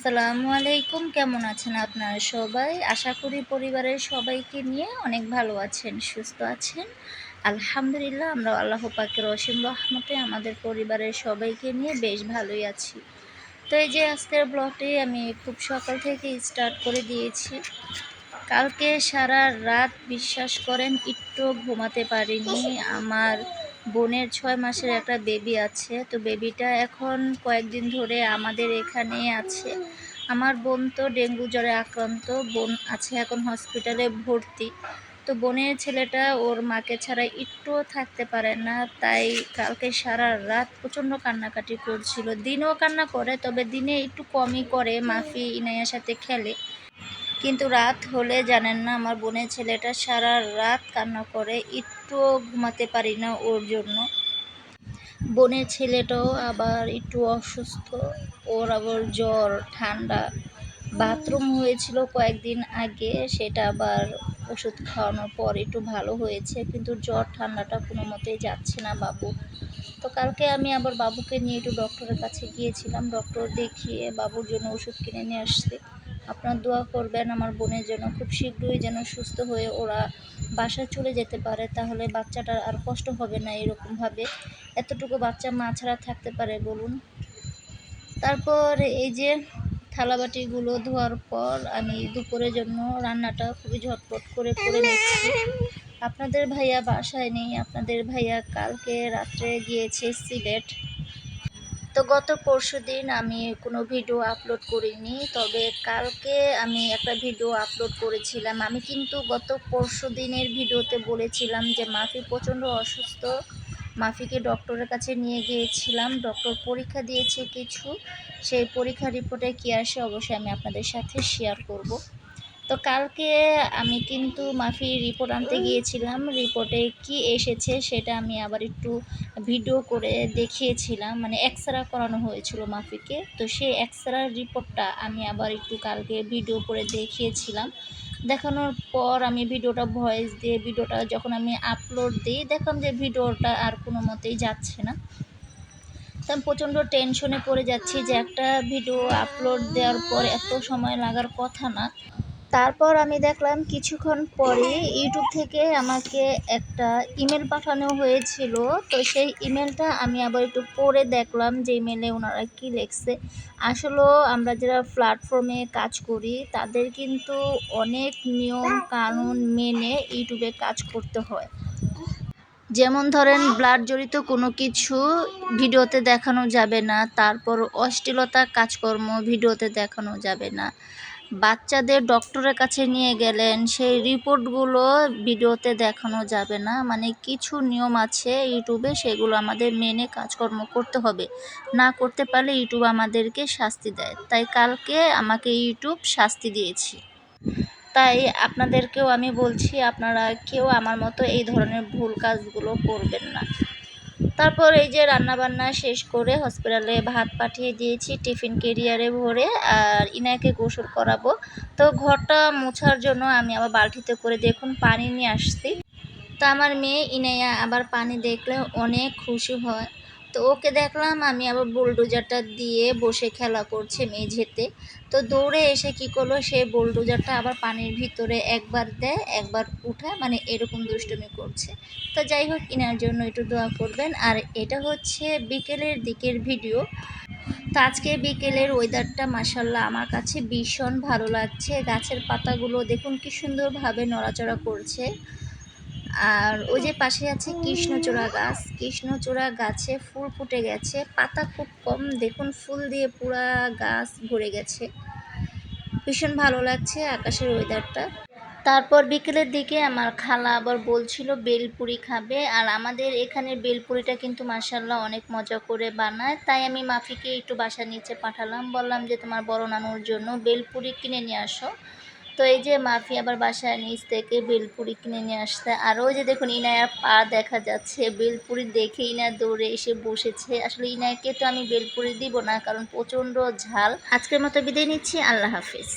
আসসালামু আলাইকুম। কেমন আছেন আপনারা সবাই? আশা করি পরিবারের সবাইকে নিয়ে অনেক ভালো আছেন, সুস্থ আছেন। আলহামদুলিল্লাহ আমরা আল্লাহ পাকের অসীম রহমতে আমাদের পরিবারের সবাইকে নিয়ে বেশ ভালোই আছি। তো এই যে আজকের ব্লগটি আমি খুব সকাল থেকে স্টার্ট করে দিয়েছি। কালকে সারা রাত বিশ্বাস করেন একটু ঘুমাতে পারিনি। আমার বোনের ছয় মাসের একটা বেবি আছে। তো বেবিটা এখন কয়েকদিন ধরে আমাদের এখানে আছে। আমার বোন তো ডেঙ্গু জ্বরে আক্রান্ত। বোন আছে এখন হসপিটালে ভর্তি। তো বোনের ছেলেটা ওর মাকে ছাড়া একটুও থাকতে পারে না। তাই কালকে সারা রাত প্রচণ্ড কান্নাকাটি করছিল। দিনও কান্না করে, তবে দিনে একটু কমই করে, মাফি ইনাইয়ার সাথে খেলে। কিন্তু রাত হলে জানেন না, আমার বোনের ছেলেটা সারা রাত কান্না করে একটুও ঘুমাতে পারি না ওর জন্য। বোনের ছেলেটাও আবার একটু অসুস্থ, ওর আবার জ্বর, ঠান্ডা। বাথরুম হয়েছিল কয়েকদিন আগে, সেটা আবার ওষুধ খাওয়ানোর পর একটু ভালো হয়েছে, কিন্তু জ্বর, ঠান্ডাটা কোনো মতেই যাচ্ছে না বাবু। তো কালকে আমি আবার বাবুকে নিয়ে একটু ডক্টরের কাছে গিয়েছিলাম, ডক্টর দেখিয়ে বাবুর জন্য ওষুধ কিনে নিয়ে আসছে। আপনার দোয়া করবেন, আমার বোনের জন্য খুব শীঘ্রই যেন সুস্থ হয়ে ওরা বাসায় চলে যেতে পারে, তাহলে বাচ্চাটার আর কষ্ট হবে না এরকমভাবে। এতটুকু বাচ্চা মা ছাড়া থাকতে পারে, বলুন। তারপর এই যে থালাবাটিগুলো ধোয়ার পর আমি দুপুরের জন্য রান্নাটা খুবই ঝটপট করে করে নিচ্ছি। আপনাদের ভাইয়া বাসায় নেই, আপনাদের ভাইয়া কালকে রাত্রে গিয়েছে সিলেট। তো গত পরশু দিন আমি কোনো ভিডিও আপলোড করিনি, তবে কালকে আমি একটা ভিডিও আপলোড করেছিলাম। আমি কিন্তু গত পরশু দিনের ভিডিওতে বলেছিলাম যে মাফি প্রচণ্ড অসুস্থ। মাফিকে ডক্টরের কাছে নিয়ে গিয়েছিলাম। ডক্টর পরীক্ষা দিয়েছে কিছু। সেই পরীক্ষা রিপোর্টে কী আসে অবশ্যই আমি আপনাদের সাথে শেয়ার করব। তো কালকে আমি কিন্তু মাফি রিপোর্ট আনতে গিয়েছিলাম। রিপোর্টে কি এসেছে সেটা আমি আবার একটু ভিডিও করে দেখিয়েছিলাম। মানে এক্সরা করানো হয়েছিল মাফিকে। তো সেই এক্সরার রিপোর্টটা আমি আবার একটু কালকে ভিডিও করে দেখিয়েছিলাম। দেখানোর পর আমি ভিডিওটা ভয়েস দিয়ে ভিডিওটা যখন আমি আপলোড দিই, দেখলাম যে ভিডিওটা আর কোনো মতেই যাচ্ছে না। তো আমি প্রচণ্ড টেনশনে পড়ে যাচ্ছি যে একটা ভিডিও আপলোড দেওয়ার পর এত সময় লাগার কথা না। তারপর আমি দেখলাম কিছুক্ষণ পরে ইউটিউব থেকে আমাকে একটা ইমেল পাঠানো হয়েছিল। তো সেই ইমেলটা আমি আবার একটু পড়ে দেখলাম যে ইমেলে ওনারা কী লিখছে। আসলেও আমরা যারা প্ল্যাটফর্মে কাজ করি, তাদের কিন্তু অনেক নিয়ম কানুন মেনে ইউটিউবে কাজ করতে হয়। যেমন ধরেন, ব্লাড জড়িত কোনো কিছু ভিডিওতে দেখানো যাবে না, তারপর অশ্লীলতা কাজকর্ম ভিডিওতে দেখানো যাবে না। বাচ্চাদের ডক্টরের কাছে নিয়ে গেলেন, সেই রিপোর্টগুলো ভিডিওতে দেখানো যাবে না। মানে কিছু নিয়ম আছে ইউটিউবে, সেগুলো আমাদের মেনে কাজকর্ম করতে হবে। না করতে পারলে ইউটিউব আমাদেরকে শাস্তি দেয়। তাই কালকে আমাকে ইউটিউব শাস্তি দিয়েছি। তাই আপনাদেরকেও আমি বলছি, আপনারা কেউ আমার মতো এই ধরনের ভুল কাজগুলো করবেন না। তারপর এই যে রান্না বান্না শেষ করে হসপিটালে ভাত পাঠিয়ে দিয়েছি, টিফিন কেরিয়ারে ভরে আর ইনাকে গোসল করাবো। তো ঘরটা মোছার জন্য আমি আবার বালতিতে করে দেখুন পানি নিয়ে আসছি। তো আমার মেয়ে ইনাইয়া আবার পানি দেখলে অনেক খুশি হয়। তো ওকে দেখলাম আমি আবার বুলডোজারটা দিয়ে বসে খেলা করছে মেঝেতে। তো দৌড়ে এসে কি করল? সে বুলডোজারটা আবার পানির ভিতরে একবার দেয়, একবার উঠায় মানে এরকম দুষ্টুমি করছে। তো যাই হোক কেনার জন্য একটু দোয়া করবেন। আর এটা হচ্ছে বিকেলের দিকের ভিডিও। তো আজকে বিকেলের ওয়েদারটা মাসাল্লাহ আমার কাছে ভীষণ ভালো লাগছে। গাছের পাতাগুলো দেখুন কি সুন্দরভাবে নড়াচড়া করছে। আর ওই যে পাশে আছে কৃষ্ণচূড়া গাছ। কৃষ্ণচূড়া গাছে ফুল ফুটে গেছে। পাতা খুব কম। দেখুন, ফুল দিয়ে পুরা গাছ ভরে গেছে। ভীষণ ভালো লাগছে আকাশের ওয়েদারটা তারপর বিকেলের দিকে আমার খালা আবার বলছিল, বেলপুরি খাবে। আর আমাদের এখানের বেলপুরিটা কিন্তু মাসাল্লাহ অনেক মজা করে বানায়। তাই আমি মাফিকে একটু বাসার নিচে পাঠালাম। বললাম যে, তোমার বড় নানুর জন্য বেলপুরি কিনে নিয়ে আসো। তো এই যে মাফি আবার বাসায় নিচ থেকে বেলপুরি কিনে নিয়ে আসতে আরও ওই যে দেখুন, ইনায়ার পা দেখা যাচ্ছে। বেলপুরি দেখে ইনা দৌড়ে এসে বসেছে। আসলে ইনায়কে তো আমি বেলপুরি দিব না, কারণ প্রচণ্ড ঝাল। আজকের মতো বিদায় নিচ্ছি। আল্লাহ হাফিজ।